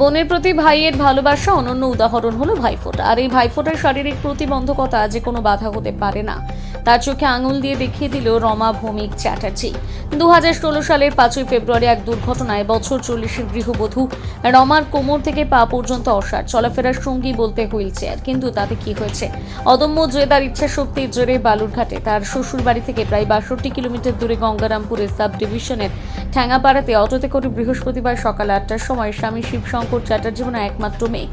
বোনের প্রতি ভাইয়ের ভালোবাসা অনন্য উদাহরণ হলো ভাইফোঁটা। আর এই ভাইফোঁটার শারীরিক প্রতিবন্ধকতা যে কোনো বাধা হতে পারে না। তার চোখে আঙুল দিয়ে দেখিয়ে দিল রমা ভৌমিক চ্যাটার্জি। দু সালের পাঁচই ফেব্রুয়ারি এক দুর্ঘটনায় বছর চল্লিশের গৃহবধূ রমার কোমর থেকে পা পর্যন্ত অসার চলাফেরার সঙ্গী বলতে হুইল চেয়ার কিন্তু তাতে কি হয়েছে? অদম্য জেদার ইচ্ছা শক্তির জোরে বালুরঘাটে। তার শ্বশুর বাড়ি থেকে প্রায় বাষট্টি কিলোমিটার দূরে গঙ্গারামপুরের সাব ডিভিশনের ঠ্যাঙ্গাপাড়াতে অটোতে করে বৃহস্পতিবার সকাল আটটার সময় স্বামী শিবশঙ্কর চ্যাটার্জি মনে একমাত্র মেয়ে।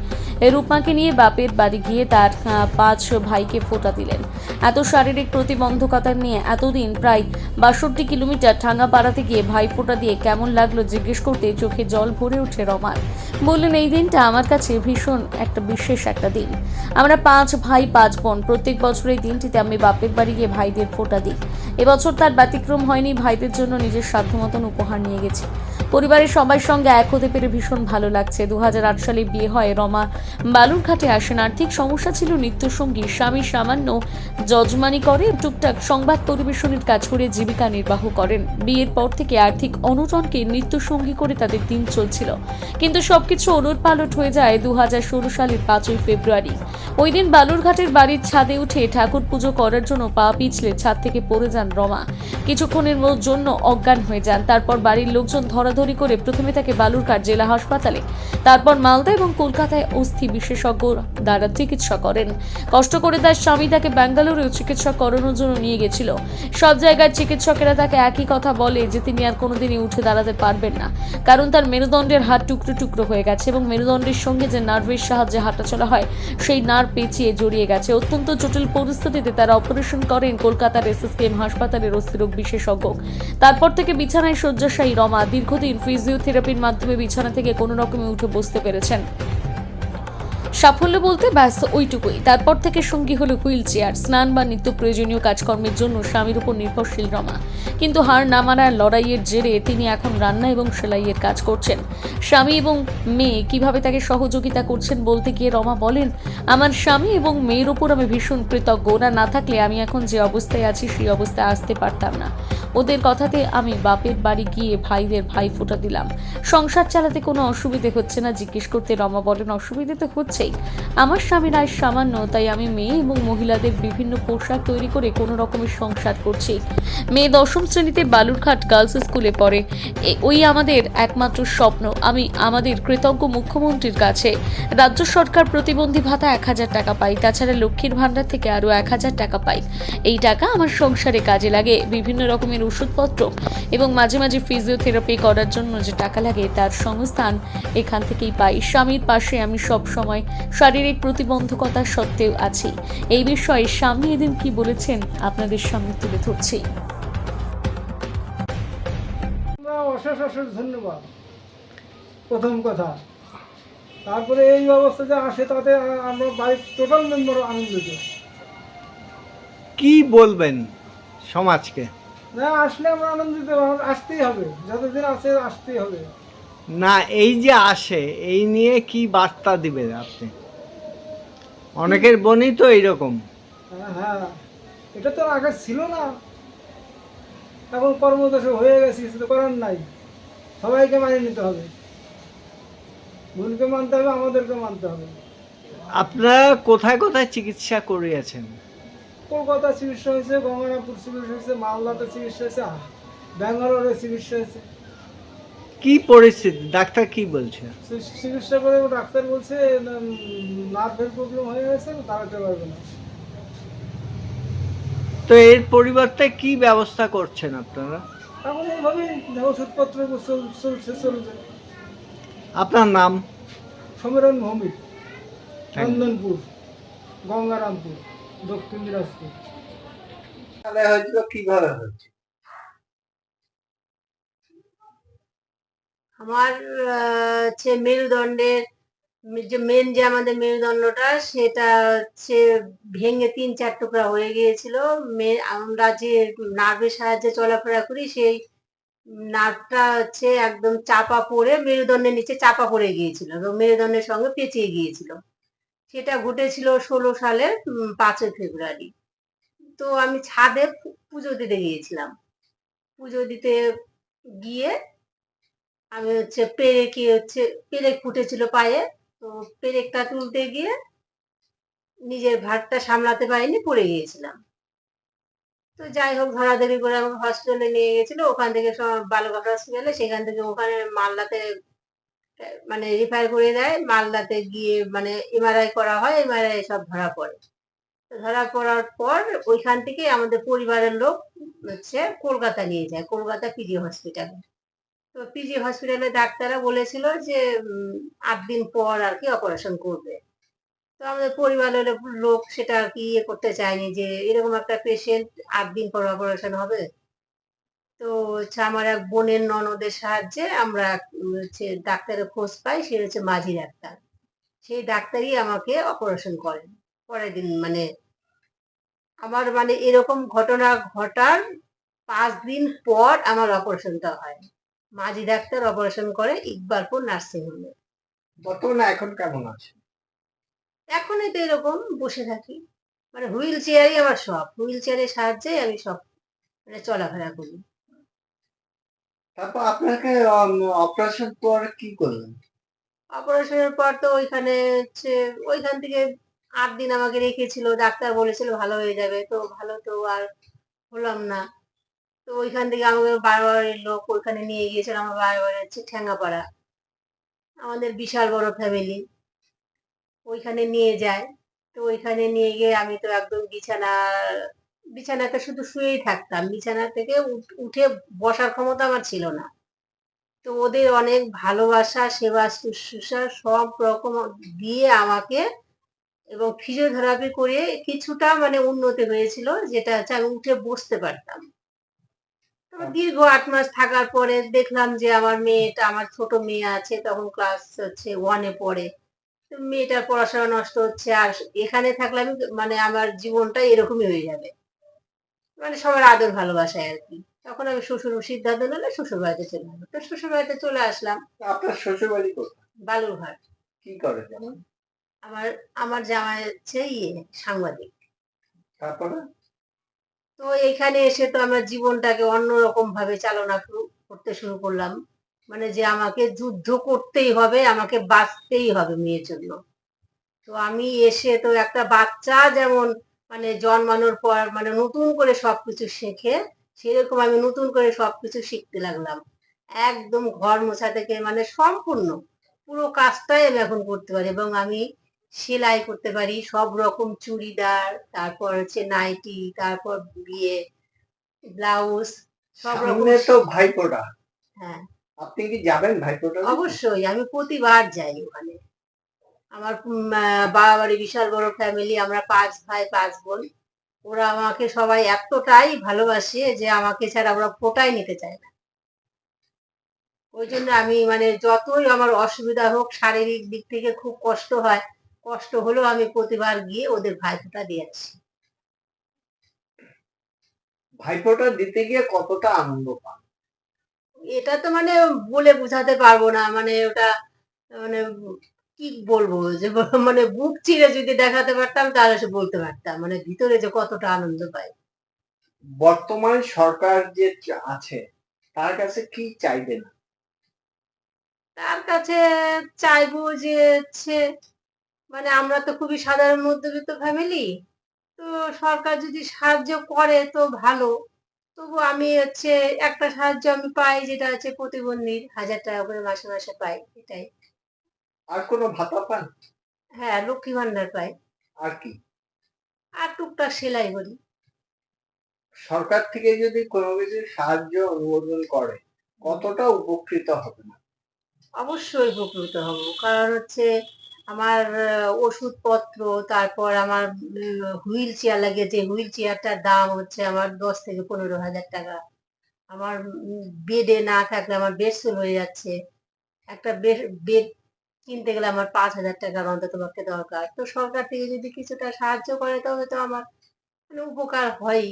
রূপমাকে নিয়ে বাপের বাড়ি গিয়ে তার পাঁচ ভাইকে ফোঁটা দিলেন। এত শারীরিক প্রতিবন্ধকতা নিয়ে এতদিন প্রায় বাষট্টি কিলোমিটার ঠাঙ্গাপাড়াতে গিয়ে ভাই ফোঁটা দিয়ে কেমন লাগল জিজ্ঞেস করতে চোখে জল ভরে ওঠে রমার। বললেন, এই দিনটা আমার কাছে ভীষণ একটা বিশেষ একটা দিন। আমরা পাঁচ ভাই, পাঁচ বোন, প্রত্যেক বছর এই দিনটিতে আমি বাপের বাড়ি গিয়ে ভাইদের ফোঁটা দিই। এবছর তার ব্যতিক্রম হয়নি, ভাইদের জন্য নিজের সাধ্য মতন উপহার নিয়ে গেছি। পরিবারের সবার সঙ্গে এক হতে পেরে ভীষণ ভালো লাগছে। দু সালে বিয়ে হয় রমা। বালুরঘাটে আসেন। আর্থিক সমস্যা ছিল নিত্যসঙ্গী। স্বামী সামান্য যজমানি করে, টুকটাক সংবাদ পরিবেশনের কাজ করে জীবিকা নির্বাহ করেন। বিয়ের পর থেকে আর্থিক অনটনকে নিত্যসঙ্গী করে তাদের দিন চলছিল। কিন্তু সবকিছু ওলট পালট হয়ে যায় দু হাজার ষোলো সালের পাঁচই ফেব্রুয়ারি। ওই দিন বালুরঘাটের বাড়ির ছাদে উঠে ঠাকুর পুজো করার জন্য পা পিছলে ছাদ থেকে পড়ে যান রমা। কিছুক্ষণের জন্য অজ্ঞান হয়ে যান। তারপর বাড়ির লোকজন ধরাধরি করে প্রথমে তাকে বালুরঘাট জেলা হাসপাতালে, তারপর মালদা এবং কলকাতায় অস্থি বিশেষজ্ঞ দ্বারা চিকিৎসা করেন। কষ্ট করে তার স্বামী তাকে ব্যাঙ্গালোরেও চিকিৎসা করানোর জন্য নিয়ে গেছিল। সব জায়গার চিকিৎসকেরা তাকে একই কথা বলে যে তিনি আর কোনোদিনই উঠে দাঁড়াতে পারবেন না, কারণ তার মেরুদণ্ডের হাত টুকরো টুকরো হয়ে গেছে এবং মেরুদণ্ডের সঙ্গে যে নার্ভের সাহায্যে হাঁটাচলা হয়, সেই নার্ভ পেঁচিয়ে জড়িয়ে গেছে। অত্যন্ত জটিল পরিস্থিতিতে তারা অপারেশন করেন কলকাতার এসএসকেএম হাসপাতালের অস্থিরোগ বিশেষজ্ঞ। তারপর থেকে বিছানায় শয্যাশায়ী রমা দীর্ঘদিন ফিজিওথেরাপির মাধ্যমে বিছানা থেকে কোনো রকমে উঠে বসতে পেরেছেন। সাফল্য বলতে ব্যস্ত ওইটুকুই। তারপর থেকে সঙ্গী হলো হুইল চেয়ার, স্নান বা নিত্য প্রয়োজনীয় কাজকর্মের জন্য স্বামীর উপর নির্ভরশীল রমা। কিন্তু হার না মানার লড়াইয়ের জেরে তিনি এখন রান্না এবং সেলাইয়ের কাজ করছেন। স্বামী এবং মেয়ে কীভাবে তাকে সহযোগিতা করছেন বলতে গিয়ে রমা বলেন, আমার স্বামী এবং মেয়ের ওপর আমি ভীষণ কৃতজ্ঞ। ওরা না থাকলে আমি এখন যে অবস্থায় আছি, সেই অবস্থায় আসতে পারতাম না। ওদের কথাতে আমি বাপের বাড়ি গিয়ে ভাইদের ভাই ফোঁটা দিলাম। সংসার চালাতে কোনো অসুবিধে হচ্ছে না, জিজ্ঞেস করতে রমা বলেন, অসুবিধে তো হচ্ছেই। আমার স্বামীর আয় সামান্য, তাই আমি মেয়ে এবং মহিলাদের বিভিন্ন পোশাক তৈরি করে কোনো রকমের সংসার করছি। মেয়ে দশম শ্রেণীতে বালুরঘাট গার্লস স্কুলে পড়ে। ওই আমাদের একমাত্র স্বপ্ন। আমি আমাদের কৃতজ্ঞ মুখ্যমন্ত্রীর কাছে রাজ্য সরকার প্রতিবন্ধী ভাতা এক হাজার টাকা পাই, তাছাড়া লক্ষ্মীর ভাণ্ডার থেকে আরও এক হাজার টাকা পাই। এই টাকা আমার সংসারে কাজে লাগে। বিভিন্ন রকমের ওষুধপত্র এবং মাঝে মাঝে ফিজিওথেরাপি করার জন্য যে টাকা লাগে তার সংস্থান এখান থেকেই পাই। স্বামীর পাশে আমি সব সময় শারীরিক প্রতিবন্ধকতা সত্ত্বেও আছি। এই বিষয়ে স্বামী এদিন কি বলেছেন আপনাদের সামনে তুলে ধরছি। অশেষ অশেষ ধন্যবাদ। প্রথম কথা তারপরে এই অবস্থা যে আসে তাতে আমরা বাড়ির টোটাল মেম্বার আনন্দিত। কি বলবেন সমাজকে? না আসলে আমরা আনন্দিত আসতেই হবে। যতদিন আছে আসতেই হবে। না এই যে আসে এই নিয়ে কি বার্তা দিবেন আপনি? অনেকের বোনই তো এইরকম। হ্যাঁ হ্যাঁ। এটা তো আগে ছিল না। এখন কর্মদশে হয়ে গেছে কিছু তো করার নাই। সবাইকে মানিয়ে নিতে হবে। ভুলকে মানতে হবে আমাদেরকে মানতে হবে। আপনারা কোথায় কোথায় চিকিৎসা করিয়েছেন? কলকাতা চিকিৎসা হয়েছে গঙ্গারামপুর চিকিৎসা হয়েছে মালদাতে চিকিৎসা হয়েছে ব্যাঙ্গালোরে চিকিৎসা হয়েছে। কি পরিস্থিতি? ডাক্তার কি বলছে? চিকিৎসা করে ডাক্তার বলছে নার্ভের প্রবলেম হয়ে গেছে দাঁড়াতে পারবে না। তো এর পরিবর্তে কি ব্যবস্থা করছেন আপনারা? এখন এইভাবেই ওষুধপত্র চলছে চলছে। আপনার নাম? সমীরণ ভৌমিক. চন্দনপুর গঙ্গারামপুর। দক্ষিণ দিনাজপুর। কীভাবে আমার হচ্ছে মেরুদণ্ডের যে মেন যে আমাদের মেরুদণ্ডটা সেটা হচ্ছে ভেঙে তিন চার টুকরা হয়ে গিয়েছিল। মে- আমরা যে নার্ভের সাহায্যে চলাফেরা করি সেই নার্ভটা হচ্ছে একদম চাপা পড়ে মেরুদণ্ডের নিচে চাপা পড়ে গিয়েছিল এবং মেরুদণ্ডের সঙ্গে পেঁচিয়ে গিয়েছিল। সেটা ঘটেছিল ষোলো সালের পাঁচই ফেব্রুয়ারি। তো আমি ছাদে পুজো দিতে গিয়েছিলাম। পুজো দিতে গিয়ে আমি হচ্ছে পেরেকে হচ্ছে পেরেক ফুটেছিল পায়ে। তো পেরেকটা তুলতে গিয়ে নিজের ভাতটা সামলাতে পারিনি পড়ে গিয়েছিলাম। তো যাই হোক ধরাধরি করে আমাকে হসপিটালে নিয়ে গেছিল ওখান থেকে সব বালুঘাট হসপিটালে সেখান থেকে ওখানে মালদাতে আহ, মানে রিফার করে দেয়, মালদাতে গিয়ে মানে এমআরআই করা হয় এমআরআই সব ধরা পড়ে। ধরা পড়ার পর ওইখান থেকে আমাদের পরিবারের লোক হচ্ছে কলকাতা নিয়ে যায়, কলকাতা পিজি হসপিটালে তো পিজি হসপিটালে ডাক্তাররা বলেছিল যে আট দিন পর আর কি অপারেশন করবে। তো আমাদের পরিবারের লোক সেটা আর কি ইয়ে করতে চায়নি যে, এরকম একটা পেশেন্ট আট দিন পর অপারেশন হবে। তো হচ্ছে আমার এক বোনের ননদের সাহায্যে আমরা হচ্ছে ডাক্তারের খোঁজ পাই সে হচ্ছে মাঝি ডাক্তার। সেই ডাক্তারই আমাকে অপারেশন করেন। পরের দিন মানে আমার মানে এরকম ঘটনা ঘটার পাঁচ দিন পর আমার অপারেশনটা হয়। মাঝি ডাক্তার অপারেশন করে ইকবালপুর নার্সিং হোমে বর্তমানে এখন কেমন আছে? এখনই তো এরকম বসে থাকি। মানে হুইল চেয়ারই আমার সব হুইল চেয়ারের সাহায্যে আমি সব মানে চলাফেরা করি। তারপর আপনাকে অপারেশন পর কি করলেন? অপারেশনের পর তো ওইখানে হচ্ছে, ওইখান থেকে আট দিন আমাকে রেখেছিল, ডাক্তার বলেছিল ভালো হয়ে যাবে, তো ভালো তো আর হলাম না। তো ওইখান থেকে আমাকে বারবারের লোক ওইখানে নিয়ে গিয়েছিল আমার বারবার হচ্ছে ঠ্যাঙ্গাপাড়া আমাদের বিশাল বড় ফ্যামিলি ওইখানে নিয়ে যায়। তো ওইখানে নিয়ে গিয়ে আমি তো একদম বিছানা বিছানাতে শুধু শুয়েই থাকতাম। বিছানা থেকে উঠ- বসার ক্ষমতা আমার ছিল না। তো ওদের অনেক ভালোবাসা সেবা শুশ্রূষা সব রকম দিয়ে আমাকে এবং ফিজিওথেরাপি করে কিছুটা মানে উন্নতি হয়েছিল যেটা হচ্ছে আমি উঠে বসতে পারতাম। তারপর দীর্ঘ আট মাস থাকার পরে দেখলাম যে আমার মেয়েটা আমার ছোট মেয়ে আছে তখন ক্লাস হচ্ছে ওয়ানে পড়ে। তো মেয়েটার পড়াশোনা নষ্ট হচ্ছে আর এখানে থাকলে আমি মানে আমার জীবনটা এরকমই হয়ে যাবে। মানে সবার আদর ভালোবাসায় আর কি। তখন আমি শ্বশুর সিদ্ধান্ত নিলে শ্বশুর বাড়িতে চলে আসলাম। তো শ্বশুর বাড়িতে চলে আসলাম। আপনার শ্বশুর বাড়ি বালুরঘাট। কি করে আমার আমার জামাই হচ্ছে ইয়ে সাংবাদিক। তারপরে? তো এখানে এসে তো আমার জীবনটাকে অন্যরকম ভাবে চালনা করতে শুরু করলাম। মানে যে আমাকে যুদ্ধ করতেই হবে আমাকে বাঁচতেই হবে মেয়ের জন্য। তো আমি এসে তো একটা বাচ্চা যেমন মানে জন্মানোর পর মানে নতুন করে সবকিছু শেখে সেরকম আমি নতুন করে সবকিছু শিখতে লাগলাম। একদম ঘর মোছা থেকে মানে সম্পূর্ণ পুরো কাজটাই আমি এখন করতে পারি এবং আমি সেলাই করতে পারি সব রকম চুড়িদার তারপর হচ্ছে নাইটি তারপর বিয়ে ব্লাউজ সব রকম তো ভাইফোঁটা হ্যাঁ। আপনি কি যাবেন ভাইফোঁটা অবশ্যই আমি প্রতিবার যাই ওখানে। আমার বাবা বাড়ি বিশাল বড় ফ্যামিলি আমরা পাঁচ ভাই পাঁচ বোন। ওরা আমাকে সবাই এতটাই ভালোবাসে যে আমাকে ছাড়া ওরা ফোটাই নিতে চায় না। ওই জন্য আমি মানে যতই আমার অসুবিধা হোক শারীরিক দিক থেকে খুব কষ্ট হয়। কষ্ট হলেও আমি প্রতিবার গিয়ে ওদের ভাইফোঁটা দিয়ে আসি। ভাইফোঁটা দিতে গিয়ে কতটা আনন্দ পান? এটা তো মানে বলে বোঝাতে পারব না। মানে ওটা মানে কি বলব? যে মানে বুক চিরে যদি দেখাতে পারতাম তাহলে সে বলতে পারতাম। মানে ভিতরে যে কতটা আনন্দ পাই। বর্তমান সরকার যে আছে তার কাছে কি চাইবেন তার কাছে চাইব যে হচ্ছে মানে আমরা তো খুবই সাধারণ মধ্যবিত্ত ফ্যামিলি তো সরকার যদি সাহায্য করে তো ভালো। তবু আমি হচ্ছে একটা সাহায্য আমি পাই যেটা হচ্ছে প্রতিবন্ধীর হাজার টাকা করে মাসে মাসে পাই এটাই। আর কোনো ভাতা পান? হ্যাঁ লক্ষ্মী ভান্ডার পাই। আর কি? আর টুকটাক সেলাই করি। সরকার থেকে যদি কোনো কিছু সাহায্য অনুমোদন করে কতটা উপকৃত হবে? না অবশ্যই উপকৃত হব। কারণ হচ্ছে আমার ওষুধপত্র তারপর আমার হুইল চেয়ার লাগিয়েছে হুইল চেয়ারটার দাম হচ্ছে আমার দশ থেকে পনেরো হাজার টাকা। আমার বেডে না থাকলে আমার বেড সোল হয়ে যাচ্ছে। একটা বেড কিনতে গেলে আমার পাঁচ হাজার টাকার অন্তত তোমাকে দরকার। তো সরকার থেকে যদি কিছুটা সাহায্য করে তবে তো আমার মানে উপকার হয়ই।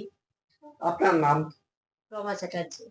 আপনার নাম? রমা চ্যাটার্জি।